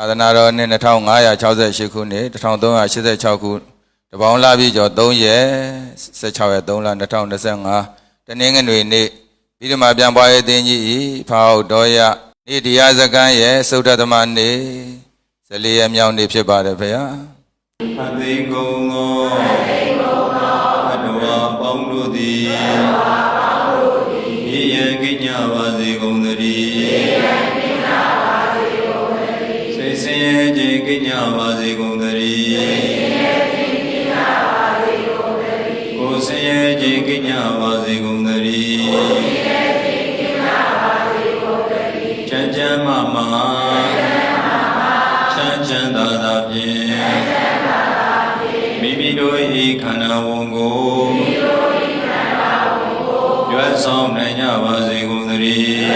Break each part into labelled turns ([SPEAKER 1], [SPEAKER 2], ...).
[SPEAKER 1] သာသနာတော်နှစ်2568ခုနှစ်1386ခုတပေါင်းလာပြီကျော်3ရက်16ရက်3လ2025တနင်္ဂနွေနေ့ပြီးတော့မှပြန်ပွားရေးတင်းကြီးဤဖာဟုတ်တော်ရနေ့တရားစကန်းရဲ့သုဒ္ဓသမနေ့14ရက်မြောက်နေ့ဖြစ်ပါတယ်ဖေဟာ
[SPEAKER 2] အသိကုံသောအတဝါပေါင်းတို့သည် ဆောင်နိုင်ကြပါစေကုန်သတည်း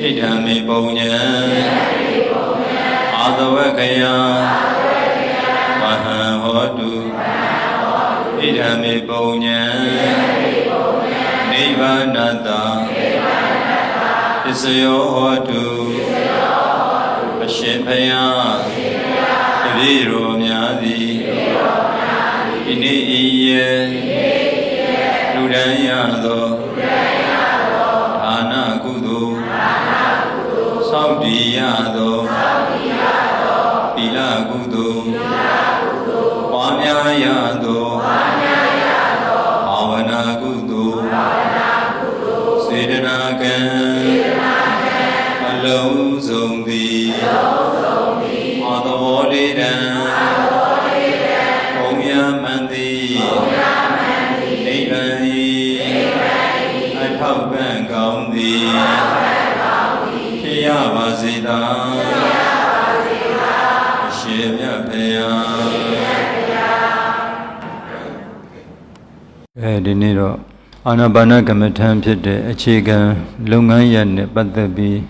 [SPEAKER 2] ဣဒံမေပုံညံအာသဝကယမဟံဟောတုဣဒံမေပုံညံနိဗ္ဗာနတပစ္စယောဟောတုအရှင်ဘုရားတပည့်တော်များသည်ဒီနေ့ဤရဲ့ လူဒန်းရသောဒါနကုသိုလ်စောင့်တည်ရသောသီလကုသိုလ်ပွားများရသောဘာဝနာကုသိုလ်စေတနာကံအလုံးစုံသည်အာသဝလေးတံ စေသာရှင်မြတ်ဖေယအဲဒီနေ့တော့အာနာပါနကမ္မထံဖြစ်တဲ့အခြေခံလုပ်ငန်းရပ်နဲ့ပတ်သက်ပြီး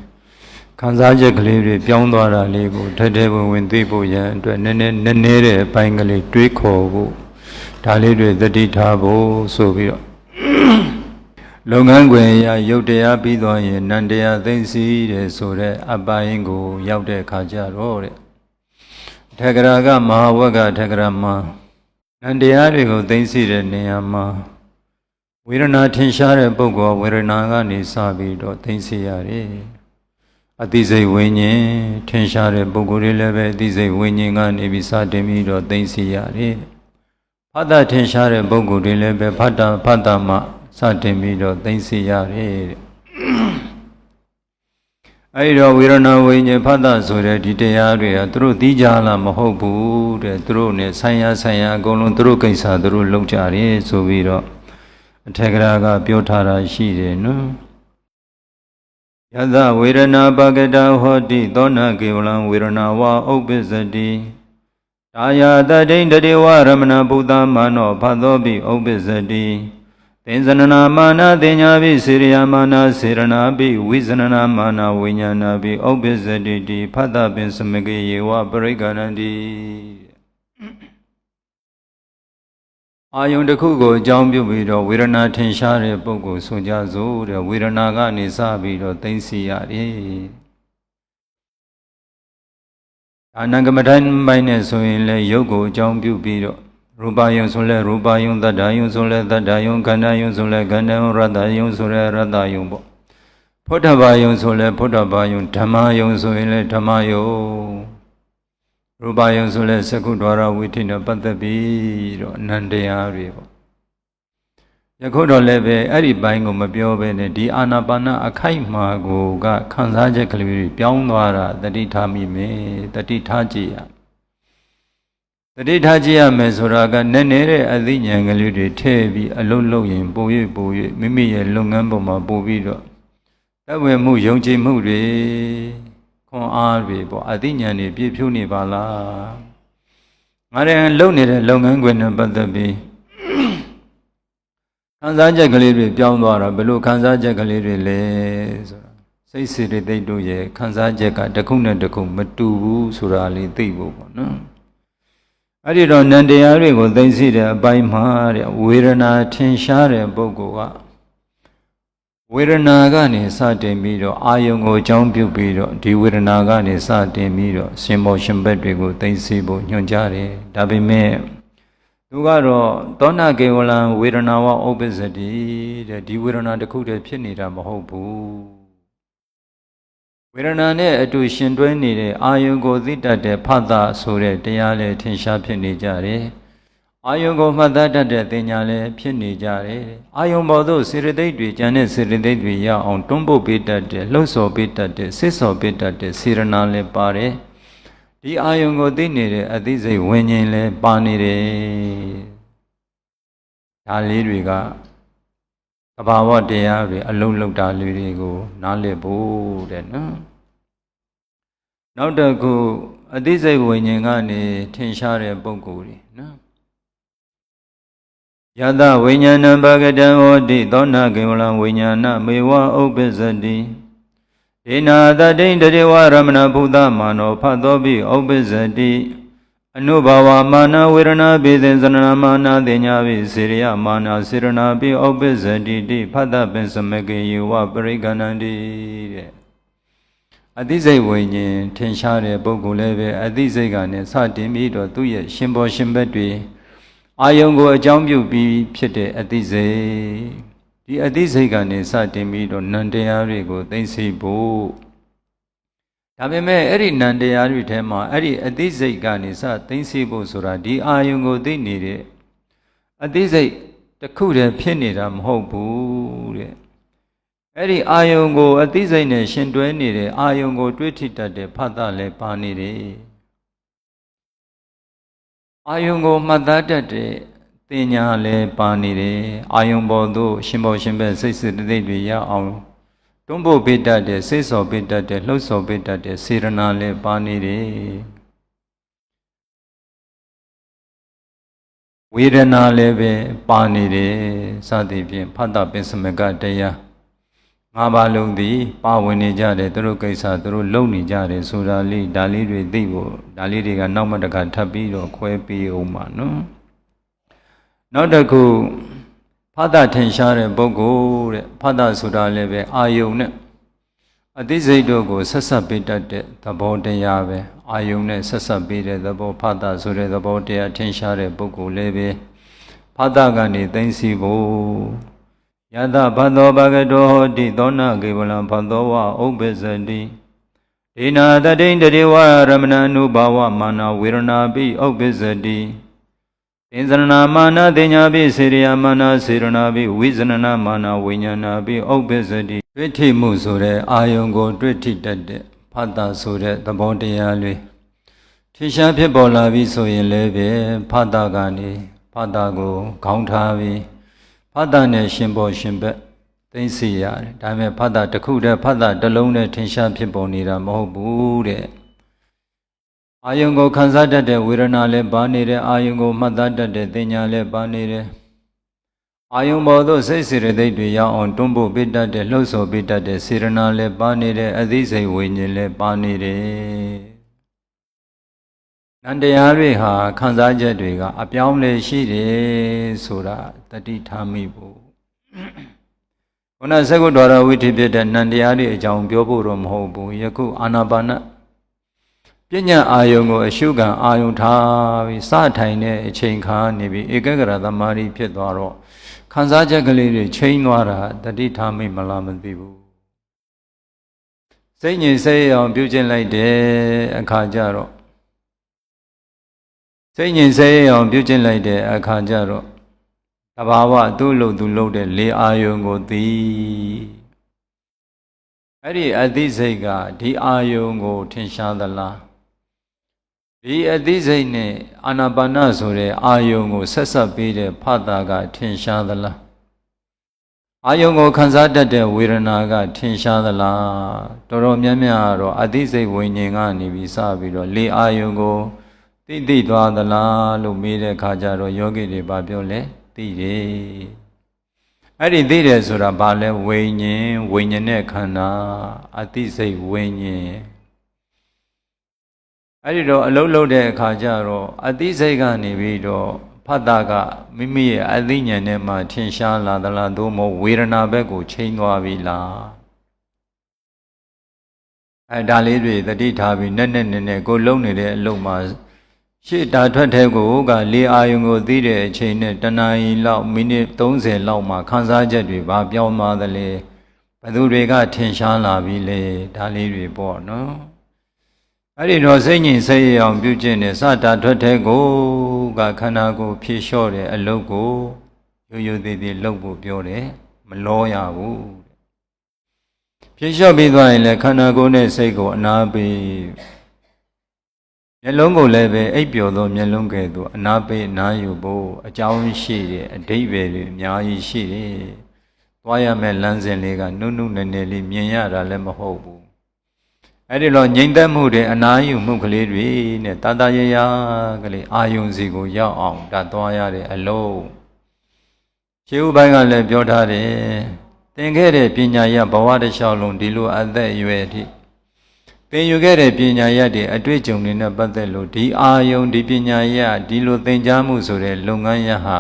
[SPEAKER 2] ခံစားချက်ကလေးတွေပြောင်းသွားတာလေးကိုထက်ထဲဝင်ဝင်သိဖို့ရန်အတွက်နည်းနည်းနည်းနည်းတဲ့အပိုင်းကလေးတွေးခေါ်ဖို့ဒါလေးတွေသတိထားဖို့ဆိုပြီးတော့ လုပ်ငန်းခွင်ရရုပ်တရားပြီးသွားရင်နန္တရားသိသိတဲ့ဆိုတဲ့အပိုင်းကို ရောက်တဲ့အခါကျတော့တဲ့ထေကရာကမဟာဝကထေကရာမှာနန္တရားတွေကိုသိသိတဲ့နေရာမှာဝေဒနာထင်ရှားတဲ့ပုဂ္ဂိုလ်ဝေဒနာကနေစပြီးတော့သိသိရတယ်အသိစိတ်ဝိညာဉ်ထင်ရှားတဲ့ပုဂ္ဂိုလ်တွေလည်းပဲအသိစိတ်ဝိညာဉ်ကနေပြီးစတင်ပြီးတော့သိသိရတယ်ဖတ်တာထင်ရှားတဲ့ပုဂ္ဂိုလ်တွေလည်းပဲဖတ်တာဖတ်တာမှ စတင်ပြီးတော့သိသိရတယ်တဲ့အဲဒီတော့ဝေဒနာဝိညာဉ်ဖတ်တာဆိုတဲ့ဒီတရားတွေကသူတို့သိကြလားမဟုတ်ဘူးတဲ့သူတို့ ਨੇ ဆိုင်ရာဆိုင်ရာအကုန်လုံးသူတို့ကိစ္စသူတို့လုပ်ကြတယ်ဆိုပြီးတော့အထက်ကရာကပြောထားတာရှိတယ်နော်ယသဝေဒနာပကတဟောတိသောနာကေဝလံဝေဒနာဝဥပ္ပစ္စတိတာယာတတိန်တတေဝရမဏဗုဒ္ဓမာနောဖတ်သောပိဥပ္ပစ္စတိ သင်္ဇနနာမာနာတင်ညာပိစေရိယမာနာစေရနာပိဝိဇနနာမာနာဝိညာဏပိဥပ္ပစ္စတိတိဖတ်တပင်စမကေယေဝပရိက္ခဏန္တိအာယုန်တစ်ခုကိုအကြောင်းပြုပြီးတော့ဝေဒနာထင်ရှားတဲ့ပုဂ္ဂိုလ်ဆိုကြစို့တဲ့ဝေဒနာကနေစပြီးတော့သိသိရတယ်။အာနံကမ္မဋ္ဌာန်းပိုင်းနဲ့ဆိုရင်လည်းရုပ်ကိုအကြောင်းပြုပြီးတော့ ရူပယုံဆိုလဲရူပယုံတတ္တယုံဆိုလဲတတ္တယုံခန္ဓာယုံဆိုလဲခန္ဓာယုံရတ္တယုံဆိုလဲရတ္တယုံပေါ့ဖုဒ္ဓဘာယုံဆိုလဲဖုဒ္ဓဘာယုံဓမ္မယုံဆိုရင်လဲဓမ္မယုံရူပယုံဆိုလဲသကုဒ္ဒဝရဝိထိနဲ့ပတ်သက်ပြီးတော့အနန္တရားတွေပေါ့ယခုတော့လည်းပဲအဲ့ဒီဘိုင်းကိုမပြောဘဲနဲ့ဒီအာနာပါနအခိုက်မှာကိုကခံစားချက်ကလေးတွေပြောင်းသွားတာတတိထားမိမယ်တတိထားကြည့်ရ တတိထားကြည့်ရမယ်ဆိုတာကနည်းနည်းတဲ့အသိဉာဏ်ကလေးတွေထည့်ပြီးအလုံးလုံးရင်ပို၍ပို၍မိမိရဲ့လုပ်ငန်းပုံမှာပို့ပြီးတော့တတ်ဝယ်မှုယုံကြည်မှုတွေခွန်အားတွေပေါ့အသိဉာဏ်တွေပြည့်ဖြိုးနေပါလားငါလည်းလုပ်နေတဲ့လုပ်ငန်းခွင်နဲ့ပတ်သက်ပြီးခံစားချက်ကလေးတွေပြောင်းသွားတာဘယ်လိုခံစားချက်ကလေးတွေလဲဆိုတာစိတ်စေတသိက်တို့ရဲ့ခံစားချက်ကတစ်ခုနဲ့တစ်ခုမတူဘူးဆိုတာလေးသိဖို့ပေါ့နော် အဲ့ဒီတော့နန္တရားတွေကိုသိသိတဲ့အပိုင်းမှာတဲ့ဝေဒနာထင်ရှားတဲ့ပုဂ္ဂိုလ်ကဝဝေဒနာကနေစတင်ပြီးတော့အာယုံကိုအကြောင်းပြုပြီးတော့ဒီဝေဒနာကနေစတင်ပြီးတော့ရှင်မောရှင်ဘက်တွေကိုသိသိဖို့ညွှန်ကြားတယ်ဒါပေမဲ့သူကတော့သောနာကေဝလံဝေဒနာဝဥပ္ပစ္စတိတဲ့ဒီဝေဒနာတစ်ခုတည်းဖြစ်နေတာမဟုတ်ဘူး ဝေဒနာနဲ့အတူရှင်တွဲနေတဲ့အာယုံကိုသိတတ်တဲ့ဖတ်တာဆိုတဲ့တရားလည်းထင်ရှားဖြစ်နေကြတယ်အာယုံကိုမှတ်သားတတ်တဲ့တင်ညာလည်းဖြစ်နေကြတယ်အာယုံပေါ်သို့စေရသိက်တွေကျန်တဲ့စေရသိက်တွေရအောင်တွန်းပုတ်ပေးတတ်တဲ့လှုပ်ဆော်ပေးတတ်တဲ့ဆစ်ဆော်ပေးတတ်တဲ့စေရနာလည်းပါတယ်ဒီအာယုံကိုသိနေတဲ့အသိစိတ်ဝิญဉ်လည်းပါနေတယ်ဒါလေးတွေက သဘာဝတရားတွေအလုံးလုံးတာလူတွေကို နားလည်ဖို့တဲ့နော်နောက်တစ်ခုအသိစိတ်ဝิญဉ်ကနေထင်ရှားတဲ့ပုံကိုယ်တွေနော်ယတဝိညာဏပကတံဟောတိသောနာကေဝလံဝိညာဏမေဝဥပ္ပစ္စတိဒေနာတတိန်တရေဝရမဏဘုဒ္ဓမာနောဖတ်သောပိဥပ္ပစ္စတိ အနုဘဝမာနဝေရဏပိသေသနနာမာနတင်ညာပိစေရိယမာနစေရနာပိဥပ္ပစ္စတိတိဖတ်တပင်စမကေယဝပရိကဏန္တိတဲ့အသိစိတ်ဝိညာဉ်ထင်ရှားတဲ့ပုဂ္ဂိုလ်လည်းပဲအသိစိတ်ကနေစတင်ပြီးတော့သူ့ရဲ့ရှင်ဘောရှင်ဘက်တွေအာယုံကိုအကြောင်းပြုပြီးဖြစ်တဲ့အသိစိတ်ဒီအသိစိတ်ကနေစတင်ပြီးတော့နန္တရားတွေကိုသိသိဖို့ ဒါပေမဲ့အဲ့ဒီနန္တရားတွေထဲမှာအဲ့ဒီအသိစိတ်ကနေစသိသိဖို့ဆိုတာဒီအာယုံကိုသိနေတဲ့အသိစိတ်တစ်ခုတည်းဖြစ်နေတာမဟုတ်ဘူးတဲ့အဲ့ဒီအာယုံကိုအသိစိတ်နဲ့ရှင်တွဲနေတဲ့အာယုံကို တွေးထိတတ်တဲ့ဖတ်တာလည်းပါနေတယ်အာယုံကိုမှတ်သားတတ်တဲ့တင်ညာလည်းပါနေတယ်အာယုံပေါ်သို့ရှင်ပေါ်ရှင်ဘက်စိတ်စိတ်တိတ်တွေရအောင် တွန်းဖို့ပေးတတ်တဲ့စိတ်စော်ပေးတတ်တဲ့လှုပ်ဆော်ပေးတတ်တဲ့စေရနာလည်းပါနေတယ်ဝေဒနာလည်းပဲပါနေတယ်စသည်ဖြင့်ဖတ်တာပင်စမကတရားငါးပါးလုံးသည်ပါဝင်နေကြတယ်သူတို့ကိစ္စသူတို့လုပ်နေကြတယ်ဆိုတာလေးဒါလေးတွေသိဖို့ဒါလေးတွေကနောက်မှတခါထပ်ပြီးတော့ခွဲပြီးအောင်ပါနော်နောက်တစ်ခု ဖတ်တာထင်ရှားတဲ့ပုဂ္ဂိုလ်တဲ့ဖတ်တာဆိုတာလည်းပဲအာယုံနဲ့အသိစိတ်တို့ကိုဆက်ဆက်ပေးတတ်တဲ့သဘောတရားပဲအာယုံနဲ့ဆက်ဆက်ပေးတဲ့သဘောဖတ်တာဆိုတဲ့သဘောတရားထင်ရှားတဲ့ပုဂ္ဂိုလ်လည်းပဲဖတ်တာကနေသိသိဖို့ယတဘသောဘဂတောဟောတိသောနာကေဝလံဘသောဝဥပ္ပစ္စတိဒေနာတတိန်တရေဝရမဏနုဘာဝမာနဝေရဏပိဥပ္ပစ္စတိ သင်္ဇရဏမာနတင်ညာပိစေရိယမာနစေရဏပိဝိဇနနာမာနဝိညာဏပိဥပ္ပစ္စတိတွေ့ထိမှုဆိုတဲ့အာယုံကိုတွေ့ထိတတ်တဲ့ဖတ်တာဆိုတဲ့သဘောတရားလေးထင်ရှားဖြစ်ပေါ်လာပြီဆိုရင်လည်းပဲဖတ်တာကနေဖတ်တာကိုခေါင်းထားပြီးဖတ်တာနဲ့ရှင်ပေါ်ရှင်ဘက်သိသိရတယ်ဒါပေမဲ့ဖတ်တာတစ်ခုတည်းဖတ်တာတစ်လုံးနဲ့ထင်ရှားဖြစ်ပေါ်နေတာမဟုတ်ဘူးတဲ့ အာယုံကိုခံစားတတ်တဲ့ဝေဒနာလည်းပါနေတယ်အာယုံကိုမှတ်သားတတ်တဲ့သင်ညာလည်းပါနေတယ်အာယုံပေါ်သို့စိတ်စေရသိက်တွေရောက်အောင်တွန်းဖို့ပိတတ်တဲ့လှုပ်ဆော်ပိတတ်တဲ့စေရနာလည်းပါနေတယ်အသိစိတ်ဝိညာဉ်လည်းပါနေတယ်နန္တရားတွေဟာခံစားချက်တွေကအပြောင်းလဲရှိတယ်ဆိုတာတတိထားမိဖို့ခုနသက္ကုဒ္ဒရဝိထိဖြစ်တဲ့နန္တရားတွေအကြောင်းပြောဖို့တော့မဟုတ်ဘူးယခုအာနာပါန ပညာအာယုံကိုအရှုခံအာယုံထားပြီးစထိုင်တဲ့အချိန်ခါနေပြီးဧကဂရသမာဓိဖြစ်သွားတော့ခံစားချက်ကလေးတွေချိန်သွားတာတတိထားမိမလားမသိဘူးစိတ်ငြိမ်စိတ်အောင်ပြုကျင့်လိုက်တဲ့အခါကျတော့စိတ်ငြိမ်စိတ်အောင်ပြုကျင့်လိုက်တဲ့အခါကျတော့တဘာဝသူ့လို့သူလို့တဲ့လေအာယုံကိုသိအဲ့ဒီအသိစိတ်ကဒီအာယုံကို ထင်ရှားသလား ဒီအသိစိတ်နဲ့အာနာပါနဆိုတဲ့အာယုံကိုဆက်ဆက်ပေးတဲ့ဖတ်တာကထင်ရှားသလားအာယုံကိုခံစားတတ်တဲ့ဝေဒနာကထင်ရှားသလားတော်တော်များများတော့အသိစိတ်ဝိညာဉ်ကနေပြီးစပြီးတော့လေအာယုံကိုသိသိသွားသလားလို့မေးတဲ့အခါကျတော့ယောဂီတွေဗာပြောလဲသိတယ်အဲ့ဒီသိတယ်ဆိုတာဘာလဲဝိညာဉ်ဝိညာဉ်နဲ့ခန္ဓာအသိစိတ်ဝိညာဉ် အဲ့ဒီတော့အလုံးလုံးတဲ့အခါကျတော့အသိစိတ်ကနေပြီးတော့ဖတ်တာကမိမိရဲ့အသိဉာဏ်နဲ့မှထင်ရှားလာသလားသို့မဟုတ်ဝေဒနာဘက်ကိုချိန်သွားပြီလားအဲဒါလေးတွေသတိထားပြီးနဲ့နဲ့နဲ့နဲ့ကိုလုံနေတဲ့အလုပ်မှာရှေ့တာထွက်တဲ့ကိုကလေအာယုံကိုသိတဲ့အချိန်နဲ့တနာရီလောက်မိနစ်30လောက်မှခန်းစားချက်တွေဘာပြောင်းသွားသလဲဘယ်သူတွေကထင်ရှားလာပြီလေဒါလေးတွေပေါ့နော် အဲ့ဒီတော့စိတ်ငြိမ်စိတ်ရအောင်ပြုကျင့်တဲ့စတာထွက်တဲ့ကိုကခန္ဓာကိုယ်ဖြည့်လျှော့တဲ့အလုပ်ကိုရိုးရိုးသေးသေးလုပ်ဖို့ပြောတယ်မလောရဘူးတဲ့ဖြည့်လျှော့ပြီးသွားရင်လည်းခန္ဓာကိုယ်နဲ့စိတ်ကိုအနာပေးမျက်လုံးကိုလည်းပဲအိပ်ပျော်သောမျက်လုံးကဲ့သို့အနာပေးအနာယူဖို့အကြောင်းရှိတယ်အတိတ်ပဲတွေအများကြီးရှိတယ်သွားရမယ့်လမ်းစဉ်လေးကနုနုနယ်နယ်လေးမြင်ရတာလည်းမဟုတ်ဘူး အဲ့ဒီတော့ငြိမ်သက်မှုတွေအနာယူမှုကလေးတွေနဲ့တာတာရရကလေးအာယုံစီကိုရောက်အောင်ဒါသွားရတဲ့အလုံးရှေးဥပိုင်းကလည်းပြောထားတယ်သင်ခဲ့တဲ့ပညာရဘဝတစ်လျှောက်လုံးဒီလိုအသက်အရွယ်အထိသင်ယူခဲ့တဲ့ပညာရတွေအတွေ့အကြုံတွေနဲ့ပတ်သက်လို့ဒီအာယုံဒီပညာရဒီလိုသင်ကြားမှုဆိုတဲ့လုပ်ငန်းရဟာ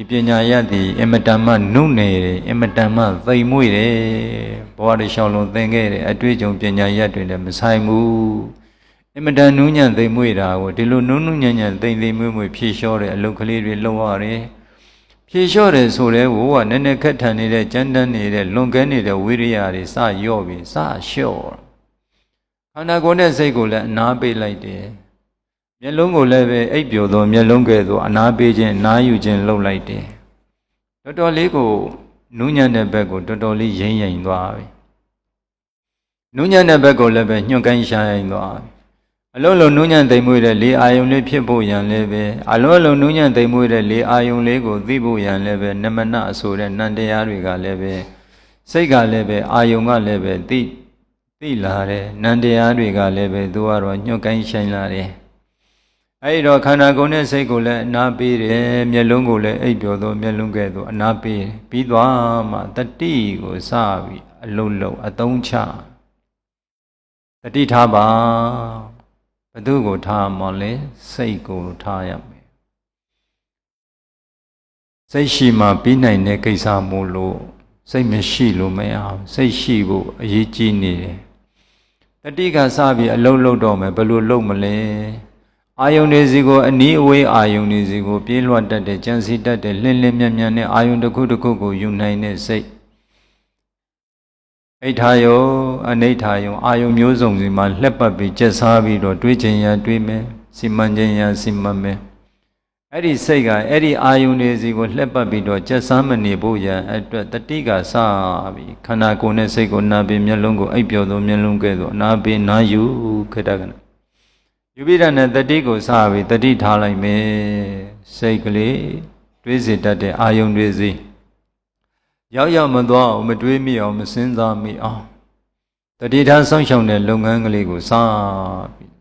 [SPEAKER 2] ဒီပညာရသည်အင်မတန်မှနုနယ်တယ်အင်မတန်မှသိမ်မွေ့တယ်ဘဝတစ်လျှောက်လုံးသင်ခဲ့တဲ့အတွေ့အကြုံပညာရတွေနဲ့မဆိုင်ဘူးအင်မတန်နူးညံ့သိမ်မွေ့တာကိုဒီလိုနုနုညံ့ညံ့သိမ်သိမ်မွေ့မွေ့ဖြည့်လျှော့တဲ့အလုပ်ကလေးတွေလုပ်ရတယ်ဖြည့်လျှော့တယ်ဆိုတဲ့ဝိုးကနည်းနည်းခက်ထန်နေတဲ့ကြမ်းတမ်းနေတဲ့လွန်ကဲနေတဲ့ဝိရိယတွေစရော့ပြီးစလျှော့ခန္ဓာကိုယ်နဲ့စိတ်ကိုလည်းအနာပေးလိုက်တယ် မျက်လုံးကိုလည်းပဲအိပ်ပျော်သောမျက်လုံးကဲ့သို့အနာပေးခြင်းအနာယူခြင်းလုပ်လိုက်တယ်တော်တော်လေးကိုနူးညံ့တဲ့ဘက်ကိုတော်တော်လေးရိမ့်ရိမ့်သွားပြီနူးညံ့တဲ့ဘက်ကိုလည်းပဲညှို့ကိုင်းရှာရင်သွားပြီအလုံးလုံးနူးညံ့သိမ်မွေ့တဲ့လေအာယုံလေးဖြစ်ဖို့ရန်လည်းပဲအလုံးလုံးနူးညံ့သိမ်မွေ့တဲ့လေအာယုံလေးကိုသိဖို့ရန်လည်းပဲနမနအဆိုတဲ့နန္တရားတွေကလည်းပဲစိတ်ကလည်းပဲအာယုံကလည်းပဲသိသိလာတယ်နန္တရားတွေကလည်းပဲသူကတော့ညှို့ကိုင်းဆိုင်လာတယ် အဲ့ဒီတော့ခန္ဓာကိုယ်နဲ့စိတ်ကိုလည်းအနာပေးတယ်မျက်လုံးကိုလည်းအိပ်ပျော်သောမျက်လုံးကဲ့သို့အနာပေးတယ်ပြီးသွားမှတတိကိုစပြီးအလုံးလုံးအသုံးချတတိထားပါဘသူကိုထားမှလဲစိတ်ကိုထားရမယ်စိတ်ရှိမှပြီးနိုင်တဲ့ကိစ္စမို့လို့စိတ်မရှိလို့မရအောင်စိတ်ရှိဖို့အရေးကြီးနေတယ်တတိကစပြီးအလုံးလုံးတော့မယ်ဘယ်လိုလုပ်မလဲ အာယုန်တွေစီကိုအနီးအဝေးအာယုန်တွေစီကိုပြေးလွှတ်တတ်တဲ့ကြံစီတတ်တဲ့လှင်လင်းမြန်မြန်နဲ့အာယုန်တစ်ခုတစ်ခုကိုယူနိုင်တဲ့စိတ်အိဋ္ဌာယောအနိဋ္ဌာယောအာယုန်မျိုးစုံစီမှာလှက်ပတ်ပြီးကျက်စားပြီးတော့တွေးခြင်းရတွေးမယ်စီမံခြင်းရစီမံမယ်အဲ့ဒီစိတ်ကအဲ့ဒီအာယုန်တွေစီကိုလှက်ပတ်ပြီးတော့ကျက်စားမနေဖို့ရန်အတွက်တတိကစပြီးခန္ဓာကိုယ်နဲ့စိတ်ကိုနာပြီးမျက်လုံးကိုအိပ်ပျော်သောမျက်လုံးကဲ့သို့နာပြီးနာယူခေတ္တကနာ ယူပိဒနဲ့တတိကိုစပြီးတတိထားလိုက်မယ်စိတ်ကလေးတွေးစေတတ်တဲ့အာယုံတွေစီရောက်ရောက်မသွားအောင်မတွေးမိအောင်မစင်းစားမိအောင်တတိထားဆောင်းရှောင်တဲ့လုပ်ငန်းကလေးကိုစပြီး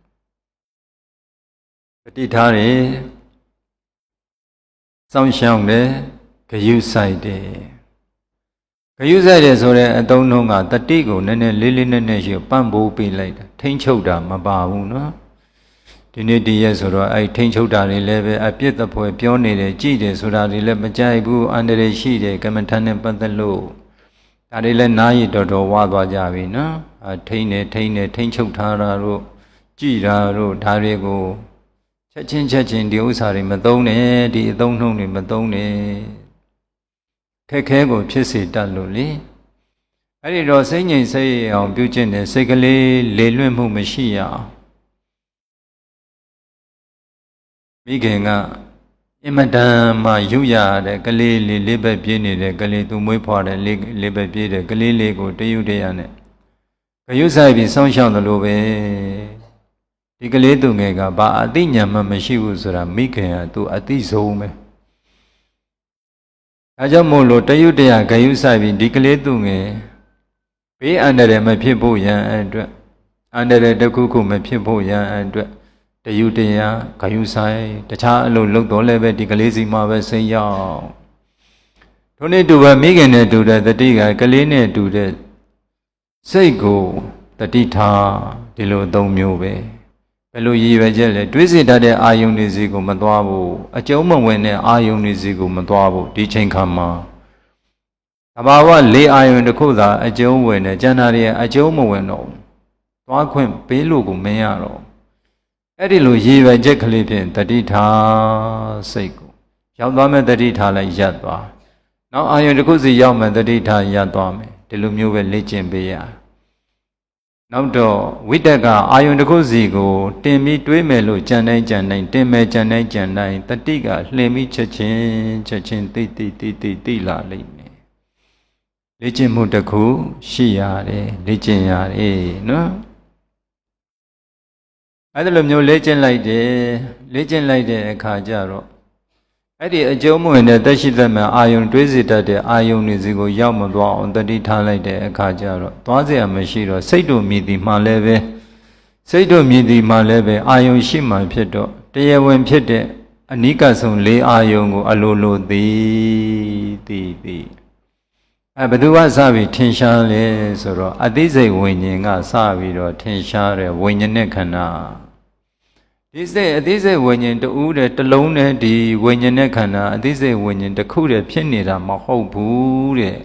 [SPEAKER 2] တတိထားတယ်ဆောင်းရှောင်တယ်ဂယုဆိုင်တယ်ဂယုဆိုင်တယ်ဆိုတဲ့အတုံးနှုံးကတတိကိုနည်းနည်းလေးလေးနက်နက်ရှိပန့်ပိုးပေးလိုက်တာထိမ့်ချုပ်တာမပါဘူးနော် ဒီနေ့ဒီရက်ဆိုတော့အဲ့ထိန်ချုပ်တာတွေလည်းပဲအပြစ်တပွဲပြောနေတယ်ကြည်တယ်ဆိုတာတွေလည်းမကြိုက်ဘူးအန္တရာယ်ရှိတယ်ကမ္မထန်နဲ့ပတ်သက်လို့ဒါတွေလည်းနားရည်တော်တော်ဝါသွားကြပြီနော်အထိန်နေထိန်နေထိန်ချုပ်ထားတာတို့ကြည်တာတို့ဒါတွေကိုချက်ချင်းချက်ချင်းဒီဥစ္စာတွေမသုံးနဲ့ဒီအသုံးနှုံးတွေမသုံးနဲ့ခက်ခဲကိုဖြစ်စေတတ်လို့လေအဲ့ဒီတော့စိတ်ငြိမ်စိတ်ရအောင်ပြုကျင့်တယ်စိတ်ကလေးလေလွင့်မှုမရှိရအောင် မိခင်ကအင်မတန်မှရုပ်ရတဲ့ကလေးလေးလေးဘက်ပြေးနေတဲ့ကလေးသူမွေးဖွားတဲ့လေးလေးဘက်ပြေးတဲ့ကလေးလေးကိုတရုတ်တရနဲ့ဂယုဆိုင်ပြီးဆောင်းရှောင်းတယ်လို့ပဲဒီကလေးသူငယ်ကဘာအသိဉာဏ်မှမရှိဘူးဆိုတာမိခင်ကသူအသိဆုံးပဲအဲကြောင့်မို့လို့တရုတ်တရဂယုဆိုင်ပြီးဒီကလေးသူငယ်ဘေးအန္တရာယ်မဖြစ်ဖို့ရန်အတွက်အန္တရာယ်တစ်ခုခုမဖြစ်ဖို့ရန်အတွက် တယူတရားဂယုဆိုင်တခြားအလုပ်လုပ်တော့လည်းပဲဒီကလေးစီမှာပဲစိတ်ရောက်ထိုနေ့တူပဲမိခင်နဲ့တူတဲ့တတိကကလေးနဲ့တူတဲ့စိတ်ကိုတတိထားဒီလိုအသုံးမျိုးပဲဘယ်လိုရည်ရွယ်ချက်လဲတွေးစီတတ်တဲ့အာယုန်တွေစီကိုမသွားဘူးအကျုံးမဝင်တဲ့အာယုန်တွေစီကိုမသွားဘူးဒီချိန်ခါမှာတဘာဝလေးအာယုန်တစ်ခုသာအကျုံးဝင်တယ်ကျန်တာတွေကအကျုံးမဝင်တော့ဘူးသွားခွင့်ပေးလို့ကိုမရတော့ဘူး အဲ့ဒီလိုရည်ရွယ်ချက်ကလေးဖြင့်တတိထားစိတ်ကိုရောက်သွားမဲ့တတိထားလိုက်ရပ်သွားနောက်အာယုန်တစ်ခုစီရောက်မဲ့တတိထားရပ်သွားမယ်ဒီလိုမျိုးပဲလေ့ကျင့်ပေးရတယ်နောက်တော့ဝိတက်ကအာယုန်တစ်ခုစီကိုတင်ပြီးတွေးမယ်လို့ကြံတိုင်းကြံတိုင်းတင်မယ်ကြံတိုင်းကြံတိုင်းတတိကလှင်ပြီးချက်ချင်းချက်ချင်းတိတ်တိတ်တိတ်တိတ်တိတ်လာလိမ့်မယ်လေ့ကျင့်မှုတစ်ခုရှိရတယ်လေ့ကျင့်ရတယ်နော် အဲ့ဒါလိုမျိုးလေ့ကျင့်လိုက်တယ်လေ့ကျင့်လိုက်တဲ့အခါကျတော့အဲ့ဒီအကျုံးမဝင်တဲ့တက်ရှိသက်မဲ့အာယုန်တွေးစီတတ်တဲ့အာယုန်တွေစီကိုရောက်မသွားအောင်တတိထားလိုက်တဲ့အခါကျတော့သွားเสียမရှိတော့စိတ်တို့မြည်သည်မှလည်းပဲစိတ်တို့မြည်သည်မှလည်းပဲအာယုန်ရှိမှဖြစ်တော့တရားဝင်ဖြစ်တဲ့အနိကဆုံးလေးအာယုန်ကို အလိုလိုသည်သည်သည်အဲဘယ်သူကစပြီးထင်ရှားလဲဆိုတော့အသိစိတ်ဝိညာဉ်ကစပြီးတော့ထင်ရှားတဲ့ဝိညာဉ်နဲ့ခန္ဓာ ဒီစိတ်အသေးစိတ်ဝိညာဉ်တူးတဲ့တစ်လုံးနဲ့ဒီဝိညာဉ်နဲ့ခန္ဓာအသေးစိတ်ဝိညာဉ်တစ်ခုတည်းဖြစ်နေတာမဟုတ်ဘူးတဲ့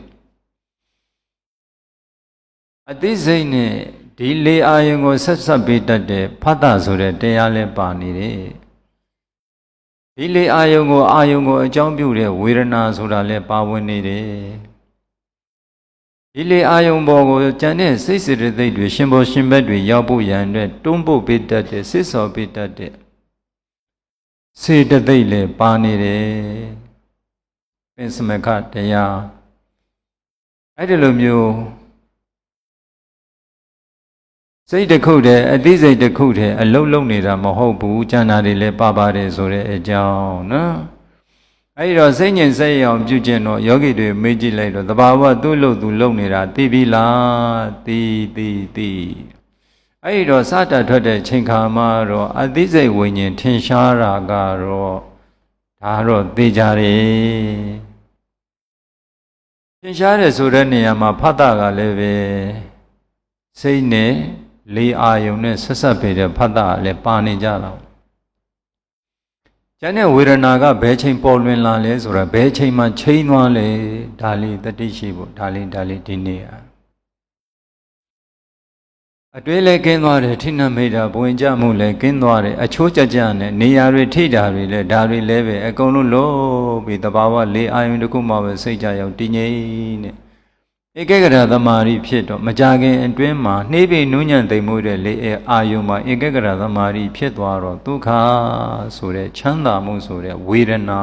[SPEAKER 2] အသေးစိတ်နဲ့ဒီလေအာယုံကိုဆက်ဆက်ပေးတတ်တဲ့ဖတ်တာဆိုတဲ့တရားလဲပါနေတယ်ဒီလေအာယုံကိုအာယုံကိုအကြောင်းပြုတဲ့ဝေဒနာဆိုတာလဲပါဝင်နေတယ် ဒီလေအာယုံပေါ်ကိုကြံတဲ့စိတ်စေတသိက်တွေရှင်ဘောရှင်ဘက်တွေရောက်ဖို့ရန်အတွက်တွန်းပို့ပေးတတ်တဲ့စစ်စော်ပေးတတ်တဲ့စေတသိက်လည်းပါနေတယ်ပင်စမခတရားအဲ့ဒီလိုမျိုးစိတ်တစ်ခုတည်းအသိစိတ်တစ်ခုတည်းအလုံးလုံးနေတာမဟုတ်ဘူးကျန်တာတွေလည်းပါပါတယ်ဆိုတဲ့အကြောင်းနော် အဲဒီတော့စိတ်ညင်စိတ်ရောင်ပြုကျင်တော့ယောဂီတွေမေးကြည့်လိုက်တော့တဘာဝသူ့လို့သူလုံနေတာသိပြီလားသိသိသိအဲဒီတော့စတာထွက်တဲ့ချိန်ခါမှာတော့အသိစိတ်ဝိညာဉ်ထင်ရှားတာကတော့ဒါတော့သိကြတယ်ထင်ရှားတယ်ဆိုတဲ့နေရာမှာဖတ်တာကလည်းပဲစိတ်နဲ့လေအာယုံနဲ့ဆက်ဆက်ပေတဲ့ဖတ်တာကလည်းပါနေကြတော့ ကျန်တဲ့ဝေဒနာကဘယ်ချိန်ပေါ်လွင်လာလဲဆိုတော့ဘယ်ချိန်မှချိန်သွားလဲဒါလေးတတိရှိဖို့ဒါလေးဒါလေးဒီနေ့อ่ะအတွေးလည်းကင်းသွားတယ်ထိနှမိတာဘဝင်ကြမှုလည်းကင်းသွားတယ်အချိုးကြကြနဲ့နေရာတွေထိတာတွေလည်းဒါတွေလည်းပဲအကုန်လုံးလို့ပြီးတဘာဝလေးအာယုန်တစ်ခုမှပဲစိတ်ကြရောက်တည်ငြိမ်နဲ့ ဧကဂရသမารိဖြစ်တော့မကြခင်အတွင်းမှာနှေးပိနုညံ့သိမ်မှုတဲ့လေအာယုံမှာဧကဂရသမารိဖြစ်သွားတော့ဒုက္ခဆိုတဲ့ချမ်းသာမှုဆိုတဲ့ဝေဒနာ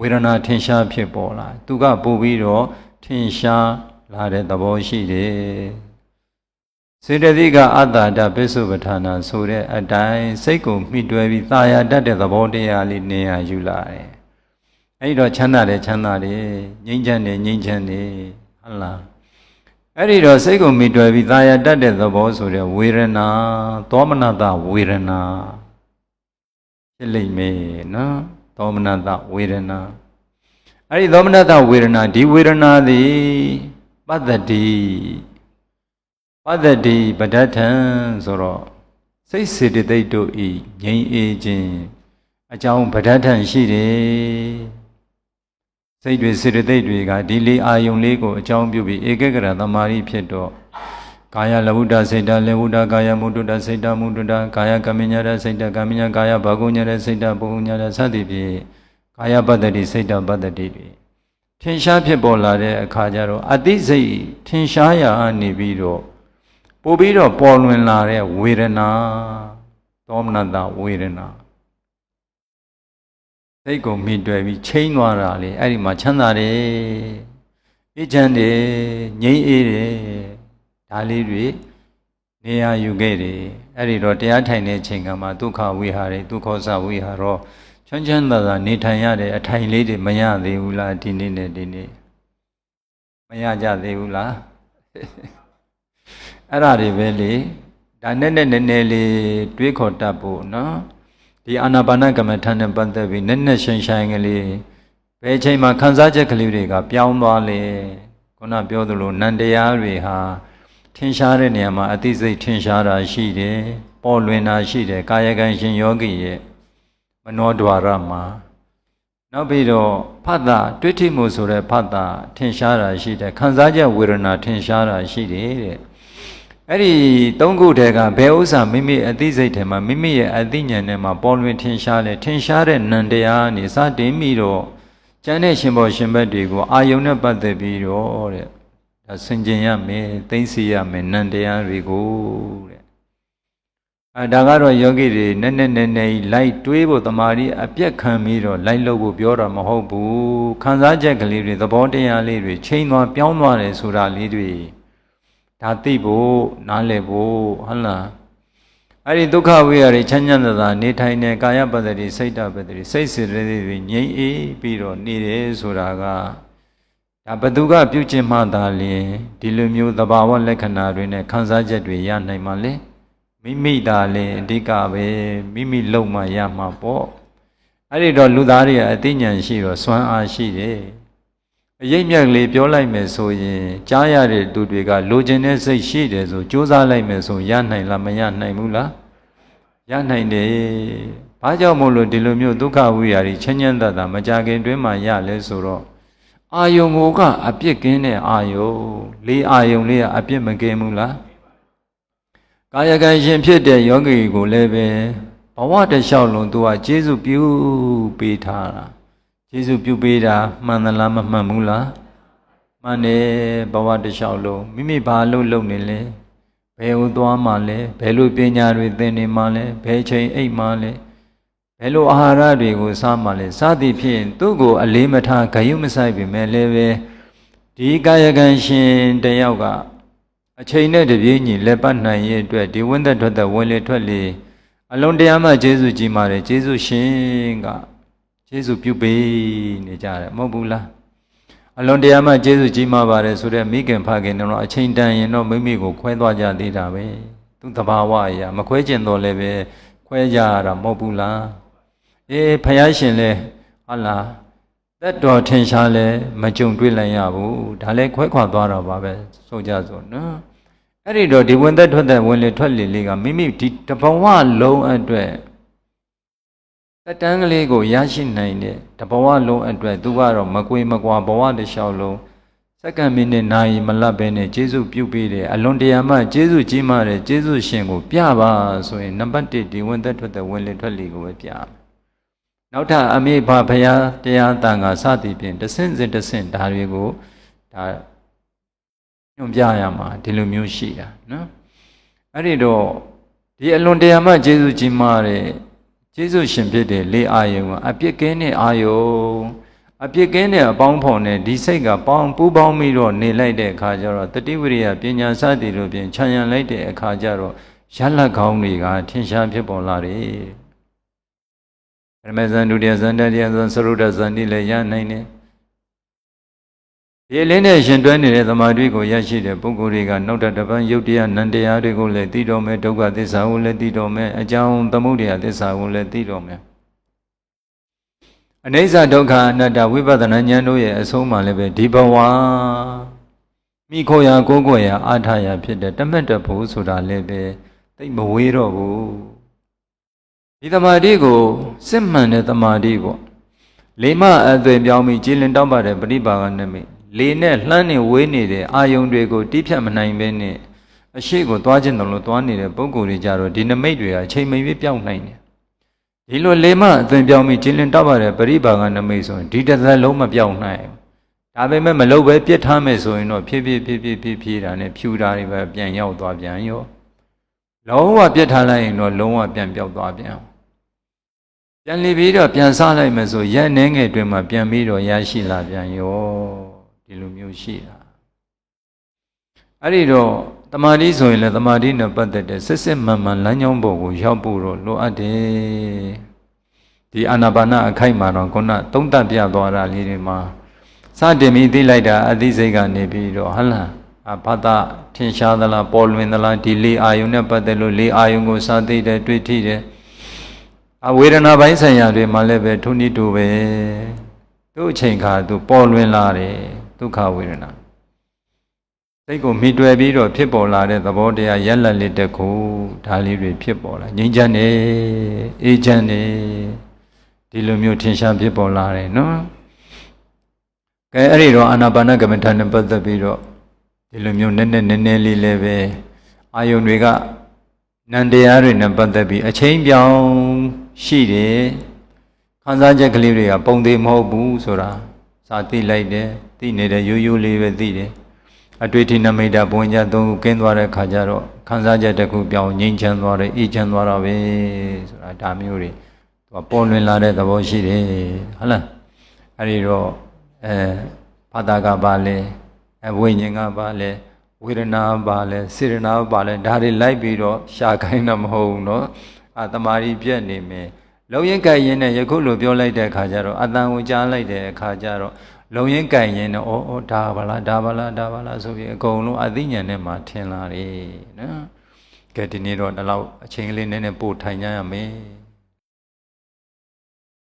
[SPEAKER 2] ဝေဒနာထင်ရှားဖြစ်ပေါ်လာသူကပို့ပြီးတော့ထင်ရှားလာတဲ့သဘောရှိတယ်စေတသိကအတ္တတပိစုပဋ္ဌာနာဆိုတဲ့အတိုင်းစိတ်ကိုမှီတွယ်ပြီးသာယာတတ်တဲ့သဘောတရားလေးနေရာယူလာတယ်အဲဒီတော့ချမ်းသာတယ်ချမ်းသာတယ်ငြိမ်းချမ်းတယ်ငြိမ်းချမ်းတယ် ဟုတ်လားအဲ့ဒီတော့စိတ်ကိုမိတွယ်ပြီးသာယာတတ်တဲ့သဘောဆိုတဲ့ဝေဒနာသောမနတဝေဒနာဖြစ်လိမ့်မယ်နော်သောမနတဝေဒနာအဲ့ဒီသောမနတဝေဒနာဒီဝေဒနာသည်ပတ္တတိပတ္တတိပဋ္ဌထံဆိုတော့စိတ်စေတသိက်တို့ဤငြိမ်းအေးခြင်းအကြောင်းပဋ္ဌထံရှိတယ် စိတ်တွေစေတသိက်တွေကဒီလေးအာယုံလေးကိုအကြောင်းပြုပြီးဧကဂရသမာဓိဖြစ်တော့ကာယလဝုဒ္ဒစိတ်တလေဝုဒ္ဒကာယမုဒ္ဒတစိတ်တမုဒ္ဒတကာယကမညရစိတ်တကမညကာယဘာဂုညရစိတ်တဘုံညရစသည်ဖြင့်ကာယပတ္တိစိတ်တပတ္တိတွေထင်ရှားဖြစ်ပေါ်လာတဲ့အခါကျတော့အသိစိတ်ထင်ရှားရာနေပြီးတော့ပို့ပြီးတော့ပေါ်လွင်လာတဲ့ဝေဒနာသောမနတဝေဒနာ စိတ်ကိုမိတွယ်ပြီးချိန်သွားတာလေအဲ့ဒီမှာချမ်းသာတယ်အေးချမ်းတယ်ငြိမ်းအေးတယ်ဒါလေးတွေနေရာယူခဲ့တယ်အဲ့ဒီတော့တရားထိုင်တဲ့ချိန်ကမှဒုက္ခဝိဟာရဒုက္ခသဝိဟာရောချမ်းချမ်းသာသာနေထိုင်ရတဲ့အထိုင်လေးတွေမရသေးဘူးလားဒီနေ့နဲ့ဒီနေ့မရကြသေးဘူးလားအဲ့ဒါတွေပဲလေဒါနဲ့နဲ့နည်းနည်းလေးတွေးခေါ်တတ်ဖို့နော် ဒီအာနာပါနကမ္မထာနဲ့ပတ်သက်ပြီးနက်နက်ရှိန်ရှိန်ကလေးဘယ်အချိန်မှာခံစားချက်ကလေးတွေကပြောင်းသွားလဲခုနပြောသလိုနန္တရားတွေဟာထင်ရှားတဲ့နေရာမှာအသိစိတ်ထင်ရှားတာရှိတယ်ပေါ်လွင်တာရှိတယ်ကာယကံရှင်ယောဂီရဲ့မနောဒွါရမှာနောက်ပြီးတော့ဖတ်တာတွေ့ထိမှုဆိုတဲ့ဖတ်တာထင်ရှားတာရှိတယ်ခံစားချက်ဝေဒနာထင်ရှားတာရှိတယ်တဲ့ အဲ့ဒီသုံးခုတည်းကဘယ်ဥစ္စာမိမိအသိစိတ်ထဲမှာမိမိရဲ့အသိဉာဏ်ထဲမှာပေါ်လွင်ထင်ရှားတယ်ထင်ရှားတဲ့နံတရားနေစတင်ပြီးတော့ကျမ်းတဲ့ရှင်ဘောရှင်ဘက်တွေကိုအာယုံနဲ့ပတ်သက်ပြီးတော့တဲ့ဒါဆင်ကျင်ရမယ်သိသိစီရမယ်နံတရားတွေကိုတဲ့အဲဒါကတော့ယောဂီတွေနက်နက်နဲနဲကြီးလိုက်တွေးဖို့တမာရီအပြက်ခံပြီးတော့လိုက်လို့ဖို့ပြောတာမဟုတ်ဘူးခံစားချက်ကလေးတွေသဘောတရားလေးတွေချိန်သွားပြောင်းသွားတယ်ဆိုတာလေးတွေ ဒါသိဖို့နားလည်ဖို့ဟုတ်လားအဲ့ဒီဒုက္ခဝိရတွေချမ်းချမ်းသာသာနေထိုင်နေကာယပတ္တိစိတ်တပတ္တိစိတ်စေတသိက်တွေငြိမ့်အေးပြီးတော့နေတယ်ဆိုတာကဒါဘသူကပြုကျင့်မှသာလျင်ဒီလိုမျိုးသဘာဝလက္ခဏာတွေနဲ့ခံစားချက်တွေရနိုင်မှာလေမိမိသာလည်းအဓိကပဲမိမိလုံမှရမှာပေါ့အဲ့ဒီတော့လူသားတွေကအသိဉာဏ်ရှိတော့စွမ်းအားရှိတယ် အရေးမြတ်လေးပြောလိုက်မယ်ဆိုရင်ကြားရတဲ့သူတွေကလိုချင်တဲ့စိတ်ရှိတယ်ဆိုစူးစမ်းလိုက်မယ်ဆိုရနိုင်လားမရနိုင်ဘူးလားရနိုင်တယ်ဘာကြောင့်မို့လို့ဒီလိုမျိုးဒုက္ခဝိရာတွေချမ်းချမ်းသာသာမကြခင်တွင်းမှာရလဲဆိုတော့အာယုံကိုကအပြစ်ကင်းတဲ့အာယုံလေးအာယုံလေးကအပြစ်မကင်းဘူးလားကာယကံရှင်ဖြစ်တဲ့ယောဂီကိုလည်းပဲဘဝတစ်လျှောက်လုံးသူကကျေးဇူးပြုပေးထားတာ ကျေးဇူးပြုပေးတာမှန်သလားမမှန်ဘူးလားမှန်တယ်ဘဝတစ်လျှောက်လုံးမိမိဘာလို့လုပ်နေလဲဘယ်ဟိုသွားမှလဲဘယ်လိုပညာတွေသင်နေမှလဲဘယ်ချိန်အိပ်မှလဲဘယ်လိုအာဟာရတွေကိုစားမှလဲစသည်ဖြင့်သူ့ကိုအလေးမထားဂယုမဆိုင်ပြီမဲ့လည်းပဲဒီကာယကံရှင်တယောက်ကအချိန်နဲ့တပြေးညီလက်ပတ်နိုင်ရဲ့အတွက်ဒီဝိသက်ထွက်တဲ့ဝင်လေထွက်လေအလုံးတရားမှကျေးဇူးကြီးပါတယ်ကျေးဇူးရှင်က ကျေးဇူးပြုပေးနေကြတယ်မဟုတ်ဘူးလားအလုံးတရားမှကျေးဇူးကြီးမှာပါတယ်ဆိုတော့မိခင်ဖခင်တို့တော့အချိန်တန်ရင်တော့မိမိကိုခွဲသွားကြသေးတာပဲသူတဘာဝအရာမခွဲကျင်တော့လည်းပဲခွဲကြရတာမဟုတ်ဘူးလားအေးဖယားရှင်လဲဟုတ်လားသက်တော်ထင်ရှားလဲမကြုံတွေ့လိုက်ရဘူးဒါလည်းခွဲခွာသွားတော့ပါပဲဆိုကြဆိုနော်အဲ့ဒီတော့ဒီဝင်သက်ထွက်သက်ဝင်လေထွက်လေလေးကမိမိဒီတဘဝလုံးအတွက် တက်တန်းကလေးကိုရရှိနိုင်တဲ့တဘဝလုံးအတွက်သူကတော့မကွေမကွာဘဝတစ်လျှောက်လုံးစက္ကန့်မိနစ်နာရီမလတ်ပဲနဲ့ကျေးဇူးပြုပေးတယ်အလွန်တရာမှကျေးဇူးကြီးမားတဲ့ကျေးဇူးရှင်ကိုပြပါဆိုရင်နံပါတ်1ဒီဝင်သက်ထွက်သက်ဝင်လေထွက်လေကိုပဲပြမယ်နောက်ထပ်အမေဘာဘုရားတရားတန်ခါစသည်ဖြင့်တဆင့်စဉ်တဆင့်ဒါတွေကိုဒါညွှန်ပြရမှာဒီလိုမျိုးရှိတာနော်အဲ့ဒီတော့ဒီအလွန်တရာမှကျေးဇူးကြီးမားတဲ့ ကျေးဇူးရှင်ဖြစ်တဲ့လေးအာယုံကအပြစ်ကင်းတဲ့အာယုံအပြစ်ကင်းတဲ့အပေါင်းဖော်နဲ့ဒီစိတ်ကပေါင်းပူးပေါင်းပြီးတော့နေလိုက်တဲ့အခါကျတော့တတိဝိရိယပညာစသည်တို့ဖြင့်ခြံရံလိုက်တဲ့အခါကျတော့ရလတ်ကောင်းတွေကထင်ရှားဖြစ်ပေါ်လာတယ်ပရမေဇန်ဒုတိယဇန်တတိယဇန်သရုဒ္ဓဇန်ဒီလည်းရနိုင်တယ် ဒီလင်းနဲ့ရှင်တွဲနေတဲ့သမာဓိကိုရရှိတဲ့ပုဂ္ဂိုလ်တွေကနောက်တစ်ပန်းယုတ်တရားနံတရားတွေကိုလည်းသိတော်မယ်ဒုက္ခသစ္စာကိုလည်းသိတော်မယ်အကြောင်းသမုဒယသစ္စာကိုလည်းသိတော်မယ်အနိစ္စဒုက္ခအနတ္တဝိပဿနာဉာဏ်တို့ရဲ့အဆုံးမှလည်းပဲဒီဘဝမိခိုရာကိုယ်ကိုယ်ရာအာထရာဖြစ်တဲ့တမက်တဖို့ဆိုတာလည်းပဲသိမဝေးတော့ဘူးဒီသမာဓိကိုစစ်မှန်တဲ့သမာဓိပေါ့လေးမအသွင်ပြောင်းပြီးကြည်လင်တောက်ပါတဲ့ပရိပါကနမိတ် လေနဲ့လှမ်းနေဝေးနေတဲ့အာယုံတွေကိုတီးဖြတ်မနိုင်ဘဲနဲ့အရှိကိုသွားခြင်းတလို့သွားနေတဲ့ပုံကိုယ်တွေကြတော့ဒီနမိတ်တွေကအချိန်မရွေးပြောင်းနိုင်တယ်ဒီလိုလေမအသွင်ပြောင်းပြီးကြည်လင်တောက်ပါတဲ့ပရိပါကနမိတ်ဆိုရင်ဒီတစ်သက်လုံးမပြောင်းနိုင်ဘူးဒါပေမဲ့မလုပ်ပဲပြစ်ထားမယ်ဆိုရင်တော့ဖြည်းဖြည်းဖြည်းဖြည်းဖြည်းဖြည်းတာနဲ့ဖြူတာတွေပဲပြန်ရောက်သွားပြန်ရောလုံးဝပြစ်ထားလိုက်ရင်တော့လုံးဝပြန်ပြောက်သွားပြန်ပြန်လီပြီးတော့ပြန်စားလိုက်မယ်ဆိုရက်နှင်းငယ်တွင်မှပြန်ပြီးတော့ရရှိလာပြန်ရော ဒီလိုမျိုးရှိတာအဲ့ဒီတော့တမာတိဆိုရင်လည်းတမာတိနဲ့ပတ်သက်တဲ့စစ်စစ်မှန်မှန်လမ်းကြောင်းပေါ်ကိုရောက်ဖို့တော့လိုအပ်တယ်ဒီအာနာပါနအခိုက်မှာတော့ခုနသုံးတတ်ပြသွားတာလေးတွေမှာစတင်ပြီးသိလိုက်တာအသိစိတ်ကနေပြီးတော့ဟဟလားအဘဒထင်ရှားသလားပေါ်လွင်သလားဒီလေးအာယုန်နဲ့ပတ်သက်လို့လေးအာယုန်ကိုစသိတယ်တွေ့ထိတယ်အဝေဒနာပိုင်းဆိုင်ရာတွေမှာလည်းပဲထုံနည်းတူပဲသူ့အချိန်ခါသူပေါ်လွင်လာတယ် ဒုက္ခဝေဒနာစိတ်ကိုမိတွယ်ပြီးတော့ဖြစ်ပေါ်လာတဲ့သဘောတရားရက်လက်လေးတစ်ခုဒါလေးတွေဖြစ်ပေါ်လာငြိမ်းချမ်းနေအေးချမ်းနေဒီလိုမျိုးထင်ရှားဖြစ်ပေါ်လာတယ်နော်ကဲအဲ့ဒီတော့အာနာပါနကမ္မထာနဲ့ပတ်သက်ပြီးတော့ဒီလိုမျိုးနည်းနည်းနည်းနည်းလေးလည်းပဲအာယုန်တွေကနန္တရားတွေနဲ့ပတ်သက်ပြီးအချိန်ပြောင်းရှိတယ်ခံစားချက်ကလေးတွေကပုံသေးမဟုတ်ဘူးဆိုတာ စာသိလိုက်တယ်သိနေတယ်ရိုးရိုးလေးပဲသိတယ်အတွေ့အထိနမိတ်တာဘုံညာသုံးခုကင်းသွားတဲ့ခါကျတော့ခံစားချက်တစ်ခုပြောင်းငြိမ်းချမ်းသွားတယ်အေးချမ်းသွားတာပဲဆိုတာဒါမျိုးတွေသူကပေါ်လွင်လာတဲ့သဘောရှိတယ်ဟုတ်လားအဲ့ဒီတော့အဲဘာသာကပါလဲအဝိညာဉ်ကပါလဲဝေဒနာပါလဲစေရနာပါလဲဒါတွေလိုက်ပြီးတော့ရှာခိုင်းတာမဟုတ်ဘူးเนาะအာတမာရီပြက်နေမယ် လုံရင်ကြိုက်ရင်နဲ့ယခုလိုပြောလိုက်တဲ့အခါကျတော့အတန်ကိုကြားလိုက်တဲ့အခါကျတော့လုံရင်ကြိုက်ရင်တော့ဩဩဒါပါလားဒါပါလားဒါပါလားဆိုပြီးအကုန်လုံးအသိဉာဏ်နဲ့မှထင်လာတယ်နော်ကဲဒီနေ့တော့ဒီလောက်အချိန်ကလေးနည်းနည်းပို့ထိုင်ကြရမယ်